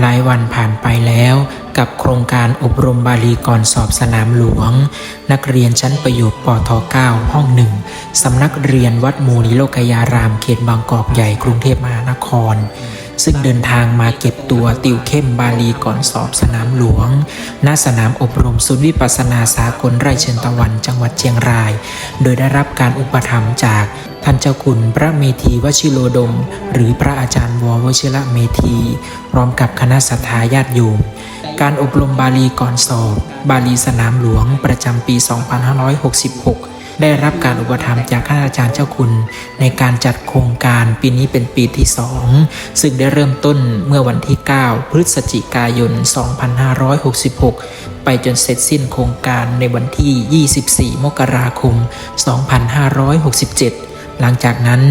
หลายวันผ่านไปแล้วกับโครงการอบรมบาลีก่อนสอบสนามหลวง นักเรียนชั้นประโยชน์ปท9ห้องหนึ่งสำนักเรียนวัดมูลิโลกยารามเขตบางกอกใหญ่กรุงเทพมหานคร ซึ่งเดินทางมาเก็บตัวติวเข้มบาลีก่อนสอบสนามหลวง ณ สนามอบรมศูนย์วิปัสนาสากลไร่เชิญตะวัน จังหวัดเชียงราย โดยได้รับการอุปถัมภ์จากท่านเจ้าคุณพระเมธีวชิโลดม หรือพระอาจารย์ววชิระเมธี พร้อมกับคณะสัตยาญาติโยม การอบรมบาลีก่อนสอบ บาลีสนามหลวงประจำปี 2566 ได้รับการอุปถัมภ์จากท่านอาจารเจ้าคุณ ในการจัดโครงการปีนี้เป็นปีที่ 2 ซึ่งได้เริ่มต้นเมื่อวันที่ 9 พฤศจิกายน 2566 ไปจนเสร็จสิ้นโครงการในวันที่ 24 มกราคม 2567หลังจากนั้น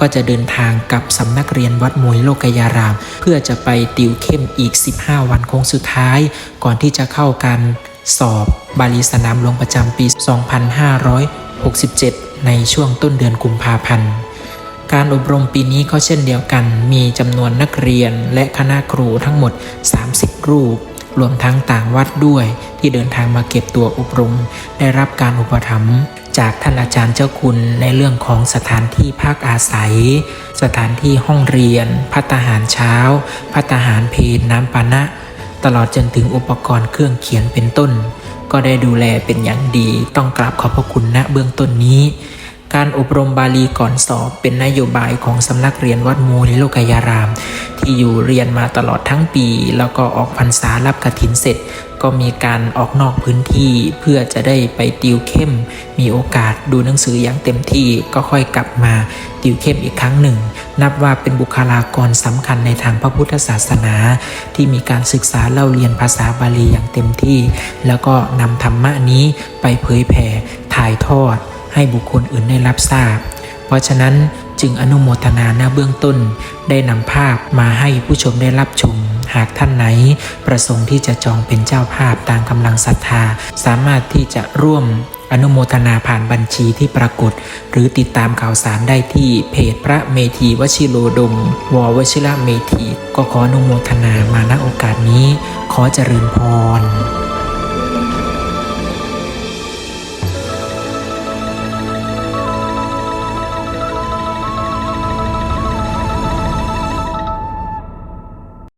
ก็จะเดินทางกับสำนักเรียนวัดมวยโลกยาราม เพื่อจะไปติวเข้มอีก 15 วันโค้งสุดท้าย ก่อนที่จะเข้าการสอบบาลีสนามหลวงประจำปี 2567 ในช่วงต้นเดือนกุมภาพันธ์ การอบรมปีนี้ก็เช่นเดียวกัน มีจำนวนนักเรียนและคณะครูทั้งหมด 30 รูป รวมทั้งต่างวัดด้วยที่เดินทางมาเก็บตัวอบรม ได้รับการอุปถัมภ์จากท่านอาจารย์เจ้าคุณในเรื่องของสถานที่พักอาศัย สถานที่ห้องเรียน พัตหารเช้า พัตหารเพลน้ำปานะ ตลอดจนถึงอุปกรณ์เครื่องเขียนเป็นต้น ก็ได้ดูแลเป็นอย่างดี ต้องกราบขอบพระคุณณเบื้องต้นนี้ การอบรมบาลีก่อนสอบเป็นนโยบายของสำนักเรียนวัดมูลิโลกยาราม ที่อยู่เรียนมาตลอดทั้งปี แล้วก็ออกพรรษารับกฐินเสร็จ ก็มีการออกนอกพื้นที่เพื่อจะได้ไปติวเข้ม มีโอกาสดูหนังสืออย่างเต็มที่ก็ค่อยกลับมาติวเข้มอีกครั้งหนึ่ง นับว่าเป็นบุคลากรสำคัญในทางพระพุทธศาสนา ที่มีการศึกษาเล่าเรียนภาษาบาลีอย่างเต็มที่ แล้วก็นำธรรมะนี้ไปเผยแผ่ถ่ายทอด ให้บุคคลอื่นได้รับทราบ เพราะฉะนั้นจึงอนุโมทนาณเบื้องต้น ได้นำภาพมาให้ผู้ชมได้รับชม หากท่านไหน ประสงค์ที่จะจองเป็นเจ้าภาพตามกำลังศรัทธา สามารถที่จะร่วมอนุโมทนาผ่านบัญชีที่ปรากฏ หรือติดตามข่าวสารได้ที่เพจพระเมธีวชิโลดม ววชิระเมธี ก็ขออนุโมทนามาณโอกาสนี้ ขอเจริญพร